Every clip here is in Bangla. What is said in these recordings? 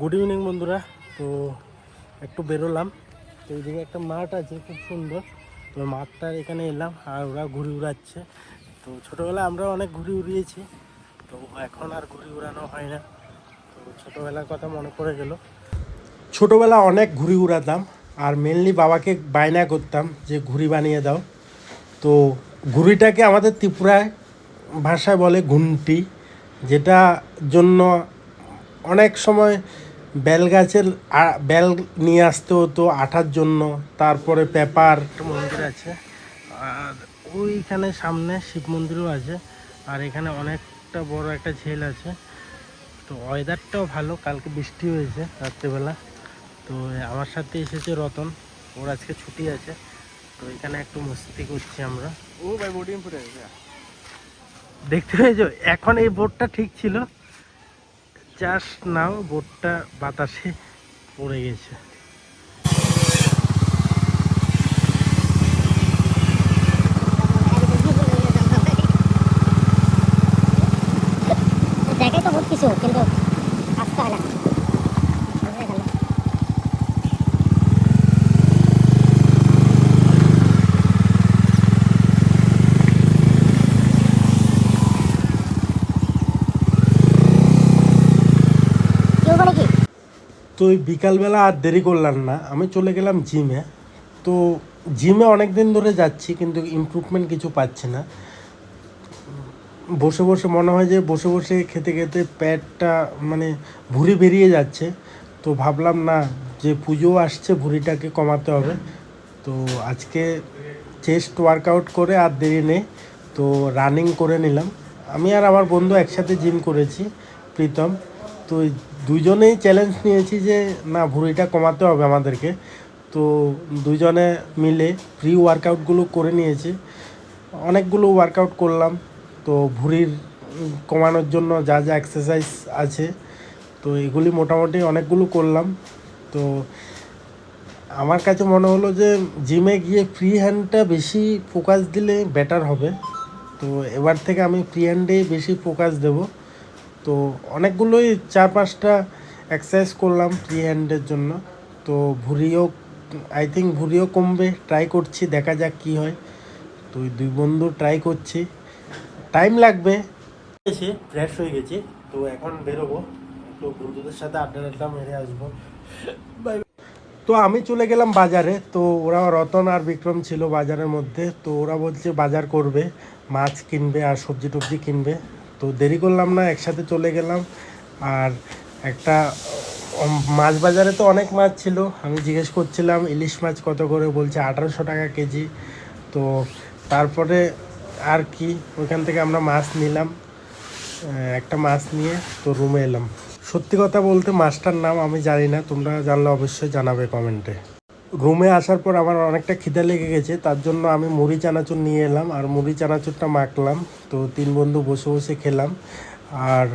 গুড ইভিনিং বন্ধুরা। তো একটু বেরোলাম। তো এইদিকে একটা মাঠ আছে, খুব সুন্দর। তো মাঠটার এখানে এলাম আর ওরা ঘুড়ি উড়াচ্ছে। তো ছোটোবেলায় আমরা অনেক ঘুড়ি উড়িয়েছি। তো এখন আর ঘুড়ি উড়ানো হয় না। তো ছোটোবেলার কথা মনে পড়ে গেল। ছোটোবেলা অনেক ঘুড়ি উড়াতাম আর মেনলি বাবাকে বায়না করতাম যে, ঘুড়ি বানিয়ে দাও। তো ঘুড়িটাকে আমাদের ত্রিপুরায় ভাষায় বলে ঘুমটি যেটা জন্য অনেক সময় বেল গাছের বেল নিয়ে আসতে হতো আঠার জন্য তারপরে পেপার। মন্দির আছে আর ওইখানে সামনে শিব মন্দিরও আছে আর এখানে অনেকটা বড় একটা ঝিল আছে। তো ওয়েদারটাও ভালো কালকে বৃষ্টি হয়েছে রাত্রেবেলা। তো আমার সাথে এসেছে রতন ওর আজকে ছুটি আছে। তো এখানে একটু মস্তি করছি আমরা। ও ভাই গেছে দেখতে পেয়েছ? এখন এই বোর্ডটা ঠিক ছিল। জাস্ট নাও বোটটা বাতাসে পড়ে গেছে। দেখাই তো বহুত কিছু কিন্তু আসতে হয় না। তো বিকালবেলা আর দেরি করলাম না। আমি চলে গেলাম জিমে তো জিমে অনেক দিন ধরে যাচ্ছি, কিন্তু ইমপ্রুভমেন্ট কিছু পাচ্ছি না। বসে বসে মনে হয় যে বসে বসে খেতে খেতে পেটটা মানে ভুঁড়ি বেরিয়ে যাচ্ছে। তো ভাবলাম না যে পুজো আসছে, ভুঁড়িটাকে কমাতে হবে। তো আজকে চেস্ট ওয়ার্কআউট করে আর দেরি নেই। তো রানিং করে নিলাম। আমি আর আমার বন্ধু একসাথে জিম করেছি, প্রীতম। তো এই দুজনেই চ্যালেঞ্জ নিয়েছি যে, না, ভুঁড়িটা কমাতে হবে আমাদেরকে। তো দুজনে মিলে প্রি ওয়ার্কআউটগুলো করে নিয়েছি। অনেকগুলো ওয়ার্কআউট করলাম। তো ভুঁড়ির কমানোর জন্য যা যা এক্সারসাইজ আছে, তো এগুলি মোটামুটি অনেকগুলো করলাম। তো আমার কাছে মনে হলো যে জিমে গিয়ে ফ্রি হ্যান্ডটা বেশি ফোকাস দিলে বেটার হবে। তো এবার থেকে আমি ফ্রি হ্যান্ডেই বেশি ফোকাস দেব। তো অনেকগুলোই চার পাঁচটা এক্সারসাইজ করলাম ফ্রি হ্যান্ডের জন্য। তো ভুঁড়িও আই থিঙ্ক ভুঁড়িও কমবে ট্রাই করছি, দেখা যাক কী হয়। তো দুই বন্ধু ট্রাই করছি। টাইম লাগবে। ফ্রেশ হয়ে গেছি, তো এখন বেরোবো। তো বন্ধুদের সাথে আড্ডা আড্ডা মেরে আসব। তো আমি চলে গেলাম বাজারে, তো ওরা রতন আর বিক্রম ছিল বাজারের মধ্যে, তো ওরা বলছে বাজার করবে, মাছ কিনবে আর সবজি টবজি কিনবে। তো দেরি করলাম না, একসাথে চলে গেলাম। আর একটা মাছ বাজারে তো অনেক মাছ ছিল। আমি জিজ্ঞেস করছিলাম, ইলিশ মাছ কত করে? বলছে আঠারোশো টাকা কেজি। তো তারপরে আর কি, ওইখান থেকে আমরা মাছ নিলাম। একটা মাছ নিয়ে তো রুমে এলাম। সত্যি কথা বলতে মাছটার নাম আমি জানি না, তোমরা জানলে অবশ্যই জানাবে কমেন্টে। রুমে আসার পর আমার অনেকটা খিদে লেগে গেছে, তার জন্য আমি মুড়ি, চানাচুর নিয়ে এলাম। আর মুড়ি, চানাচুরটা মাখলাম, তো তিন বন্ধু বসে বসে খেলাম। আর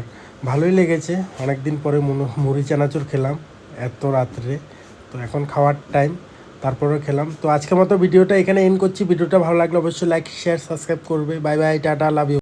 ভালোই লেগেছে অনেক দিন পরে মুড়ি, চানাচুর খেলাম এত রাত্রে। তো এখন খাওয়ার টাইম তারপরে খেলাম। তো আজকের মতো ভিডিওটা এখানে এন্ড করছি। ভিডিওটা ভালো লাগলে অবশ্যই লাইক শেয়ার সাবস্ক্রাইব করবে। Bye bye tata love you